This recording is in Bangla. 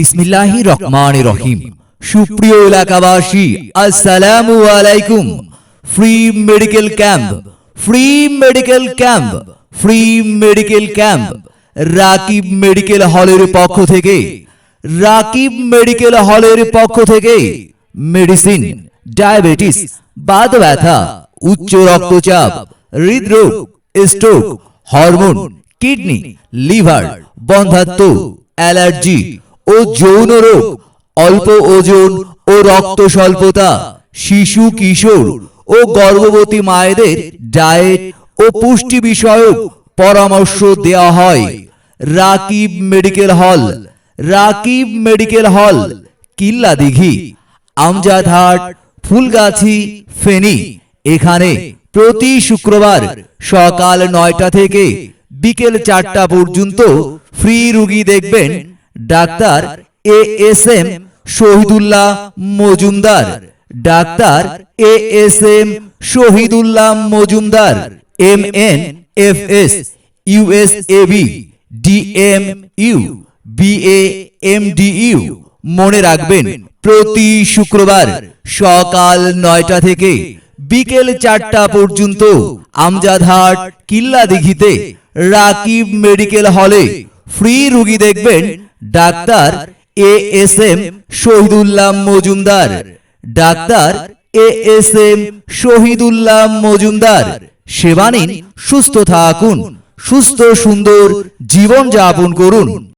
বিসমিল্লাহি রহমান রহিম। সুপ্রিয় এলাকাবাসী, আসসালামু আলাইকুম। Free medical camp free medical camp free medical camp Rakib medical হলের পক্ষ থেকে, রাকিব মেডিকেল হলের পক্ষ থেকে, মেডিসিন, ডায়াবেটিস বাত ব্যথা, উচ্চ রক্তচাপ, হৃদরোগ স্ট্রোক হরমোন, কিডনি, লিভার, বন্ধাত্ম, অ্যালার্জি ও যৌন রোগ, অল্প ওজন ও রক্ত স্বল্পতা, শিশু কিশোর ও গর্ভবতী মায়েদের ডায়েট ও পুষ্টি বিষয়ক পরামর্শ দেওয়া হয়। Rakib medical hall, Rakib medical hall, কিল্লা দিঘি, আমজাদ হাট, ফুলগাছি, ফেনী। এখানে প্রতি শুক্রবার সকাল নয়টা থেকে বিকেল চারটা পর্যন্ত ফ্রি রুগী দেখবেন doctor A S M Shahidullah Majumder. Doctor A S M Shahidullah Majumder. M N F S US AB DM U. BA U. মনে রাখবেন, প্রতি শুক্রবার সকাল নয়টা থেকে বিকেল চারটা পর্যন্ত আমজাদহাট কিল্লা দিঘিতে রাকিব মেডিকেল হলে ফ্রি রুগী দেখবেন doctor A S M Shahidullah Majumdar. Doctor A S M Shahidullah Majumdar. সেবা নিন, সুস্থ থাকুন, সুস্থ সুন্দর জীবন যাপন করুন।